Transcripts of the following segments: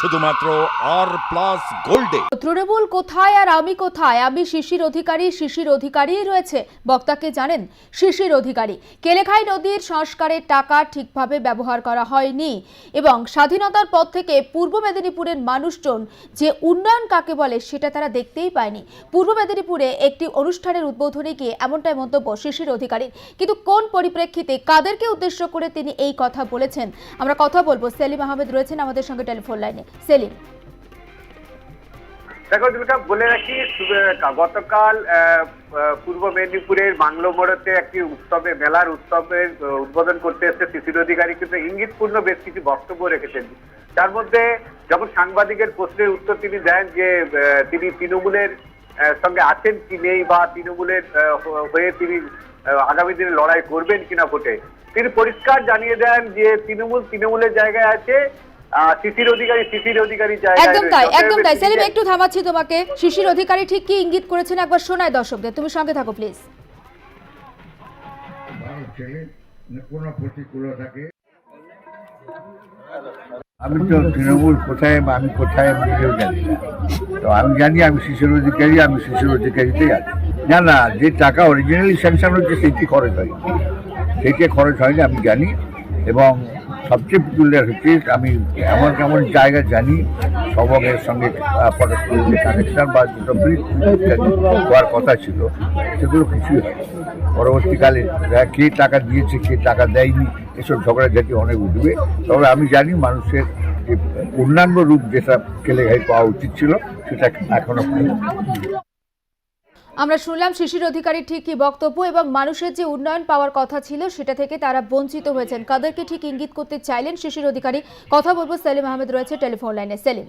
শুধুমাত্র আর প্লাস গোল্ডে তৃণমূল কোথায় আর আমি কোথায়? আমি শিশির অধিকারী, শিশির অধিকারীই রয়েছে। বক্তাকে জানেন, শিশির অধিকারী। কেলেখাই নদীর সংস্কারের টাকা ঠিকভাবে ব্যবহার করা হয়নি এবং স্বাধীনতার পর থেকে পূর্ব মেদিনীপুরের মানুষজন যে উন্নয়ন কাকে বলে সেটা তারা দেখতেই পায়নি। পূর্ব মেদিনীপুরে একটি অনুষ্ঠানের উদ্বোধনে গিয়ে এমনটাই মন্তব্য শিশির অধিকারীর। কিন্তু কোন পরিপ্রেক্ষিতে, কাদেরকে উদ্দেশ্য করে তিনি এই কথা বলেছেন? আমরা কথা বলব। সেলিম আহমেদ রয়েছেন আমাদের সঙ্গে টেলিফোন লাইনে। সেলিম। দেখো যেটা বলে রাখি গতকাল পূর্ব মেদিনীপুরের বাংলো মোড়তে একটি উৎসবে, মেলার উৎসবের উদ্বোধন করতে এসে শিশির অধিকারী, কিন্তু ইঙ্গিতপূর্ণ বেশ কিছু বক্তব্য রেখেছেন। তার মধ্যে যখন সাংবাদিকের প্রশ্নের উত্তর তিনি দেন যে তিনি তৃণমূলের সঙ্গে আছেন কি নেই বা তৃণমূলের হয়ে তিনি আগামী দিনে লড়াই করবেন কিনা ভোটে, তিনি পরিষ্কার জানিয়ে দেন যে, তৃণমূল তৃণমূলের জায়গায় আছে। শিশির অধিকারী শিশির অধিকারী একদম তাই একদম তাই। সেলিম একটু থামাচ্ছি তোমাকে। শিশির অধিকারী ঠিক কি ইঙ্গিত করেছেন? একবার শোনায় দর্শকদের। তুমি সঙ্গে থাকো প্লিজ কোনো প্রতিকূলতাকে আমি তো তৃণমূল কোথায় বা আমি কোথায় আমি নিজেও জানি না। তো আমি জানি আমি শিশুর অধিকারী আমি শিশুর অধিকারীতেই আছি। না না যে টাকা অরিজিনালি স্যাংশন হচ্ছে সেইটি খরচ হয়নি। সেইটি খরচ হয়নি আমি জানি। এবং সবচেয়ে পেকুলিয়ার হচ্ছে, আমি এমন কেমন জায়গা জানি, সবকের সঙ্গে পরস্পর যে কানেকশন বা bridge ইত্যাদি হওয়ার কথা ছিল, সেগুলো কিছুই হয় পরবর্তীকালে কে টাকা দিয়েছে, কে টাকা দেয়নি, এসব ঝগড়াঝাটি অনেক উঠবে। তবে আমি জানি মানুষের যে অন্যান্য রূপ যেটা কেলেঘাই পাওয়া উচিত ছিল, সেটা এখনও পাইনি আমরা শুনলাম শিশির অধিকারী ঠিক কি বক্তব্য এবং মানুষের যে উন্নয়ন পাওয়ার কথা ছিল সেটা থেকে তারা বঞ্চিত হয়েছেন। কাদেরকে ঠিক ইঙ্গিত করতে চাইলেন শিশির অধিকারী? কথা বলব সেলিম আহমেদ রয়েছে টেলিফোন লাইনে। সেলিম।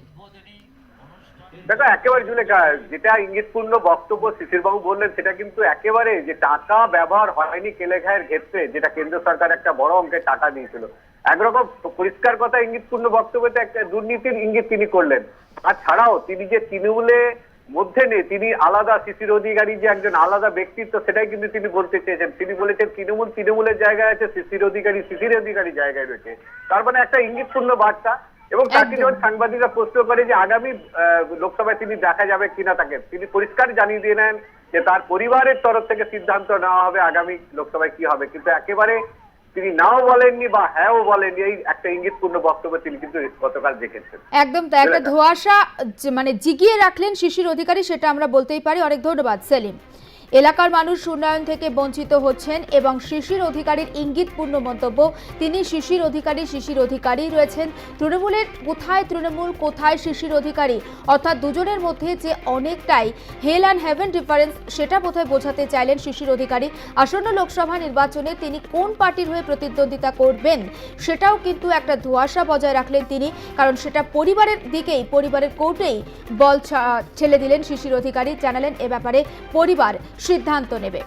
দেখো, একেবারে জুলে যেটা ইঙ্গিতপূর্ণ বক্তব্য শিশিরবাবু বললেন, সেটা কিন্তু একেবারে যে টাকা ব্যবহার হয়নি কেলেখায়ের ক্ষেত্রে, যেটা কেন্দ্র সরকার একটা বড় অঙ্কের টাকা দিয়েছিল। একরকম পরিষ্কার কথা ইঙ্গিতপূর্ণ বক্তব্যতে একটা দুর্নীতির ইঙ্গিত তিনি করলেন। আর ছাড়াও তিনি যে তৃণমূলে মধ্যে নেই তিনি আলাদা শিশির অধিকারী যে একজন আলাদা ব্যক্তিত্ব সেটাই কিন্তু তিনি বলতে চেয়েছেন। তিনি বলেছেন তৃণমূল তৃণমূলের জায়গায় আছে শিশির অধিকারী শিশির অধিকারী জায়গায় রয়েছে। তার মানে একটা ইঙ্গিতপূর্ণ বার্তা এবং তাকে যখন সাংবাদিকরা প্রশ্ন করে যে আগামী লোকসভায় তিনি দেখা যাবে কিনা তাকে। তিনি পরিষ্কার জানিয়ে দিয়ে নেন যে তার পরিবারের তরফ থেকে সিদ্ধান্ত নেওয়া হবে আগামী লোকসভায় কি হবে। কিন্তু একেবারে তিনি নাও বলেননি বা হ্যাঁও বলেননি এই একটা ইঙ্গিতপূর্ণ বক্তব্য তিনি কিন্তু গতকাল দেখেছেন। একদম তাই একটা ধোয়াশা মানে জিগিয়ে রাখলেন শিশির অধিকারী সেটা আমরা বলতেই পারি। অনেক ধন্যবাদ সেলিম। এলাকার মানুষ উন্নয়ন থেকে বঞ্চিত হচ্ছেন এবং শিশির অধিকারীর ইঙ্গিতপূর্ণ মন্তব্য। তিনি শিশির অধিকারী শিশির অধিকারী রয়েছেন। তৃণমূলের কোথায় তৃণমূল, কোথায় শিশির অধিকারী? অর্থাৎ দুজনের মধ্যে যে অনেকটাই হেল অ্যান্ড হেভেন ডিফারেন্স সেটা বোধহয় বোঝাতে চাইলেন শিশির অধিকারী। আসন্ন লোকসভা নির্বাচনে তিনি কোন পার্টির হয়ে প্রতিদ্বন্দ্বিতা করবেন, সেটাও কিন্তু একটা ধোঁয়াশা বজায় রাখলেন তিনি, কারণ সেটা পরিবারের দিকেই, পরিবারের কোর্টেই বল ছা- ঠেলে দিলেন শিশির অধিকারী, জানালেন এ ব্যাপারে পরিবার। সিদ্ধান্ত নেবে।